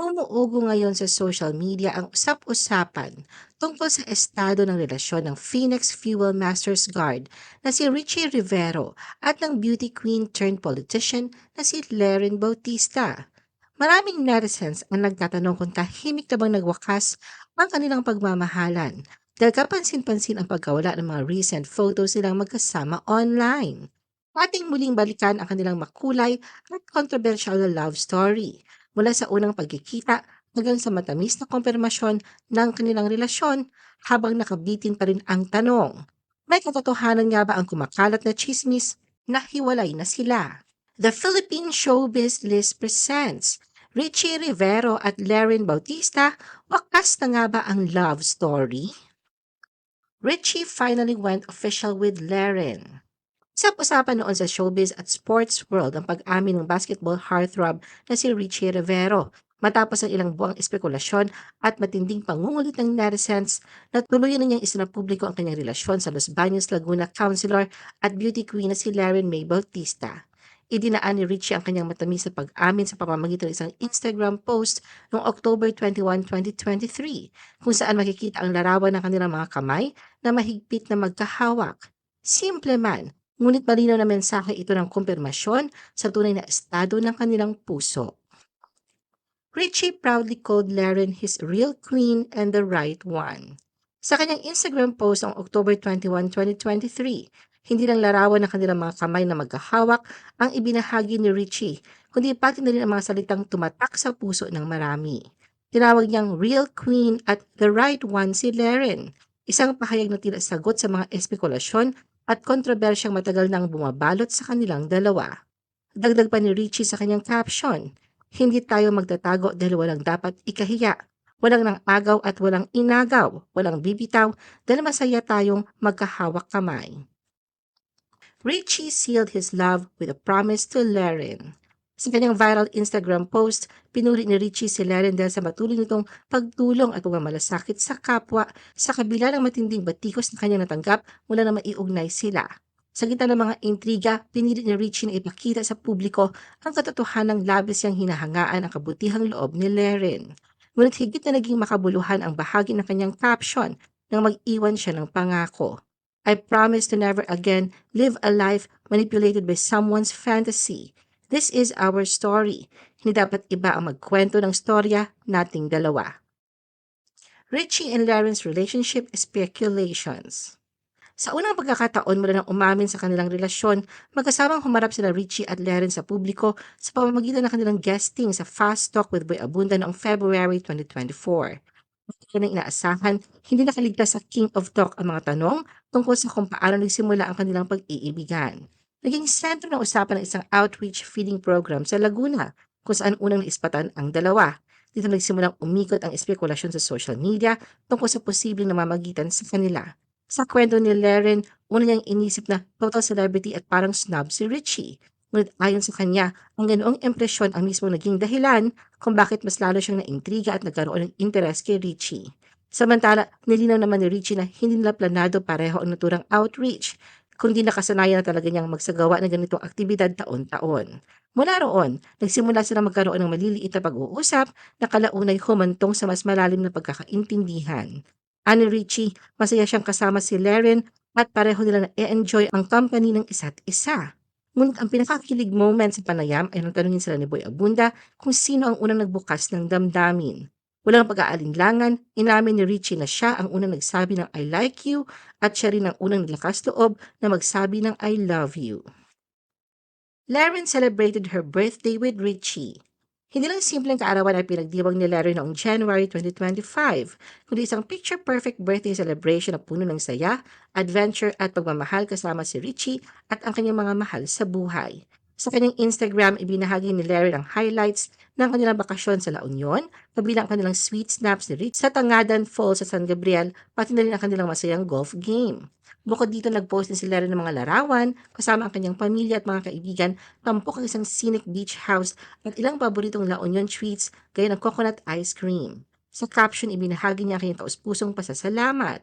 Umuugo ngayon sa social media ang usap-usapan tungkol sa estado ng relasyon ng Phoenix Fuel Masters Guard na si Richie Rivero at ng beauty queen turned politician na si Leren Bautista. Maraming netizens ang nagtatanong kung tahimik na bang nagwakas ang kanilang pagmamahalan dahil kapansin-pansin ang pagkawala ng mga recent photos nilang magkasama online. Ating muling balikan ang kanilang makulay at controversial na love story mula sa unang pagkikita hanggang sa matamis na kumpirmasyon ng kanilang relasyon habang nakabitin pa rin ang tanong. May katotohanan nga ba ang kumakalat na chismis na hiwalay na sila? The Philippine Showbiz List presents Richie Rivero at Laren Bautista, wakas na nga ba ang love story? Richie finally went official with Laren. Usap-usapan noon sa showbiz at sports world ang pag-amin ng basketball heartthrob na si Richie Rivero matapos ang ilang buwang espekulasyon at matinding pangungulit ng netizens na tuluyan na niyang isinapubliko ang kanyang relasyon sa Los Baños, Laguna councilor at beauty queen na si Laren May Bautista. Idinaan ni Richie ang kanyang matamis na pag-amin sa pamamagitan ng isang Instagram post noong October 21, 2023 kung saan makikita ang larawan ng kanilang mga kamay na mahigpit na magkahawak. Simple man, ngunit malinaw na mensahe ito ng kumpirmasyon sa tunay na estado ng kanilang puso. Richie proudly called Laren his real queen and the right one. Sa kanyang Instagram post noong October 21, 2023, hindi lang larawan ng kanilang mga kamay na magkahawak ang ibinahagi ni Richie, kundi pati na rin ang mga salitang tumatak sa puso ng marami. Tinawag niyang real queen at the right one si Laren, isang pahayag na tila sagot sa mga espekulasyon at kontrobersyang matagal nang bumabalot sa kanilang dalawa. Dagdag pa ni Richie sa kanyang caption, hindi tayo magtatago dahil walang dapat ikahiya. Walang nang agaw at walang inagaw, walang bibitaw dahil masaya tayong magkahawak kamay. Richie sealed his love with a promise to Laren. Sa kanyang viral Instagram post, pinuri ni Richie si Laren dahil sa matuloy nitong pagtulong at pagmamalasakit sa kapwa sa kabila ng matinding batikos na kanyang natanggap mula na maiugnay sila. Sa gitna ng mga intriga, pinilit ni Richie na ipakita sa publiko ang katotohanang labis niyang hinahangaan ang kabutihang loob ni Laren. Ngunit higit na naging makabuluhan ang bahagi ng kanyang caption nang mag-iwan siya ng pangako. I promise to never again live a life manipulated by someone's fantasy. This is our story. Hindi dapat iba ang magkwento ng storya nating dalawa. Richie and Laren's relationship speculations. Sa unang pagkakataon mula nang umamin sa kanilang relasyon, magkasamang humarap sila Richie at Laren sa publiko sa pamamagitan ng kanilang guesting sa Fast Talk with Boy Abunda noong February 2024. Kaya nang inaasahan, hindi nakaligtas sa King of Talk ang mga tanong tungkol sa kung paano nagsimula ang kanilang pag-iibigan. Naging sentro ng usapan ng isang outreach feeding program sa Laguna kung saan unang naispatan ang dalawa. Dito nagsimulang umikot ang espekulasyon sa social media tungkol sa posibleng namamagitan sa kanila. Sa kwento ni Laren, una niyang inisip na total celebrity at parang snob si Richie. Ngunit ayon sa kanya, ang ganoong impresyon ang mismo naging dahilan kung bakit mas lalo siyang naintriga at nagkaroon ng interes kay Richie. Samantala, nilinaw naman ni Richie na hindi nila planado pareho ang naturang outreach, kundi nakasanayan na talaga niyang magsagawa ng ganitong aktibidad taon-taon. Mula roon, nagsimula sila magkaroon ng maliliit na pag-uusap na kalaunay humantong sa mas malalim na pagkakaintindihan. Ani Richie, masaya siyang kasama si Laren at pareho nila na-enjoy ang company ng isa't isa. Ngunit ang pinakakilig moment sa panayam ay nang tanungin sila ni Boy Abunda kung sino ang unang nagbukas ng damdamin. Walang pag-aalinlangan, inamin ni Richie na siya ang unang nagsabi ng I like you at siya rin ang unang nilakas loob na magsabi ng I love you. Laren celebrated her birthday with Richie. Hindi lang simpleng kaarawan ang pinagdiwang ni Larry noong January 2025, kundi isang picture-perfect birthday celebration na puno ng saya, adventure at pagmamahal kasama si Richie at ang kanyang mga mahal sa buhay. Sa kanyang Instagram, ibinahagi ni Larry ang highlights ng kanilang bakasyon sa La Union, kabilang kanilang sweet snaps ni Rich sa Tangadan Falls sa San Gabriel, pati na rin ang kanilang masayang golf game. Bukod dito, nag-post din si Larry ng mga larawan, kasama ang kanyang pamilya at mga kaibigan, tampok ang isang scenic beach house at ilang paboritong La Union treats gaya ng coconut ice cream. Sa caption, ibinahagi niya ang kanyang taus-pusong pasasalamat.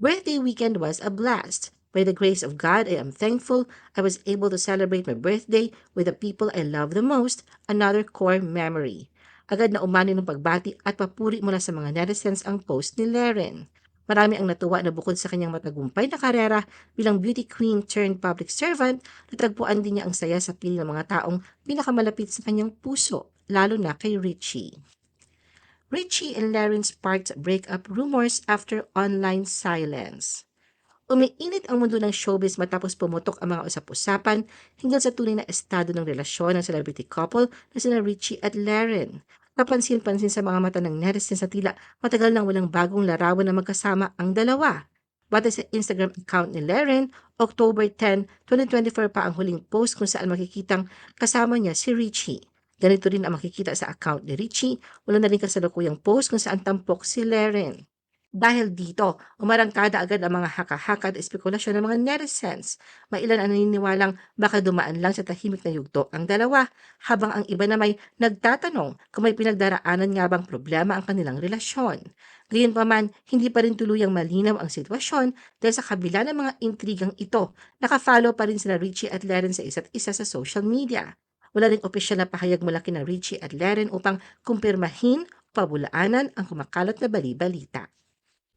Birthday weekend was a blast. By the grace of God, I am thankful I was able to celebrate my birthday with the people I love the most, another core memory. Agad na umani ng pagbati at papuri mula sa mga netizens ang post ni Laren. Marami ang natuwa na bukod sa kanyang matagumpay na karera bilang beauty queen turned public servant, natagpuan din niya ang saya sa pili ng mga taong pinakamalapit sa kanyang puso, lalo na kay Richie. Richie and Laren sparked breakup rumors after online silence. Umiinit ang mundo ng showbiz matapos pumutok ang mga usap-usapan hinggil sa tunay na estado ng relasyon ng celebrity couple na sina Richie at Laren. Napansin-pansin sa mga mata ng netizens sa tila matagal nang walang bagong larawan na magkasama ang dalawa. Batay sa Instagram account ni Laren, October 10, 2024 pa ang huling post kung saan makikitang kasama niya si Richie. Ganito rin ang makikita sa account ni Richie, wala na rin kasalukuyang post kung saan tampok si Laren. Dahil dito, umarangkada agad ang mga haka-haka at espekulasyon ng mga netizens. Mailan ang naniniwalang baka dumaan lang sa tahimik na yugto ang dalawa, habang ang iba na may nagtatanong kung may pinagdaraanan nga bang problema ang kanilang relasyon. Gayunpaman, hindi pa rin tuluyang malinaw ang sitwasyon dahil sa kabila ng mga intrigang ito, nakafollow pa rin sila Richie at Laren sa isa't isa sa social media. Wala ring opisyal na pahayag mula kina Richie at Laren upang kumpirmahin pabulaanan ang kumakalat na bali-balita.